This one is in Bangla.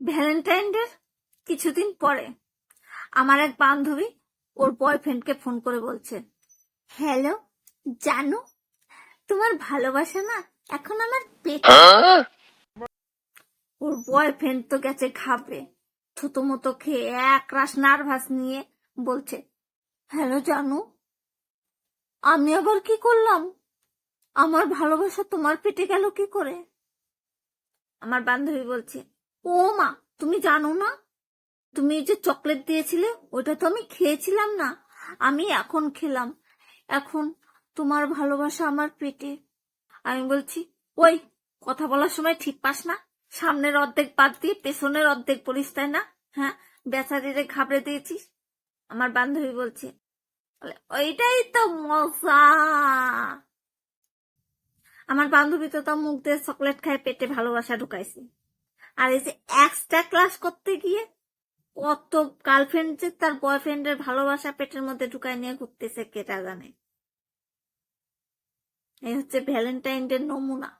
ভ্যালেন্টাইন ডে কিছুদিন পরে আমার এক বান্ধবী ওর বয়ফ্রেন্ডকে ফোন করে বলছে হ্যালো জানো তোমার ভালোবাসা না এখন আমার পেট ওর বয়ফ্রেন্ড তো গেছে ঘাবড়ে থুতো মতো খেয়ে এক রাস নার্ভাস নিয়ে বলছে হ্যালো জানু আমি আবার কি করলাম? আমার ভালোবাসা তোমার পেটে গেল কি করে? আমার বান্ধবী বলছে ও মা তুমি জানো না? তুমি যে চকলেট দিয়েছিলে ওটা তো আমি খেয়েছিলাম না। আমি এখন খেলাম। এখন তোমার ভালোবাসা আমার পেটে। আমি বলছি ওই কথা বলার সময় ঠিক পাস না। সামনের অর্ধেক বাদ দিয়ে পেছনের অর্ধেক বলিস তাই না? হ্যাঁ বেচারিরে ঘাবড়ে দিয়েছিস। আমার বান্ধবী বলছে বলে, ওইটাই তো মজা। আমার বান্ধবী তো তার মুখ দিয়ে চকলেট খায় পেটে ভালোবাসা ঢুকাইছে। আর এই যে এক্সট্রা ক্লাস করতে গিয়ে কত গার্লফ্রেন্ড যে তার বয়ফ্রেন্ড এর ভালোবাসা পেটের মধ্যে ঢুকায় নিয়ে ঘুরতেছে কেটা জানে? এই হচ্ছে ভ্যালেন্টাইন ডে নমুনা।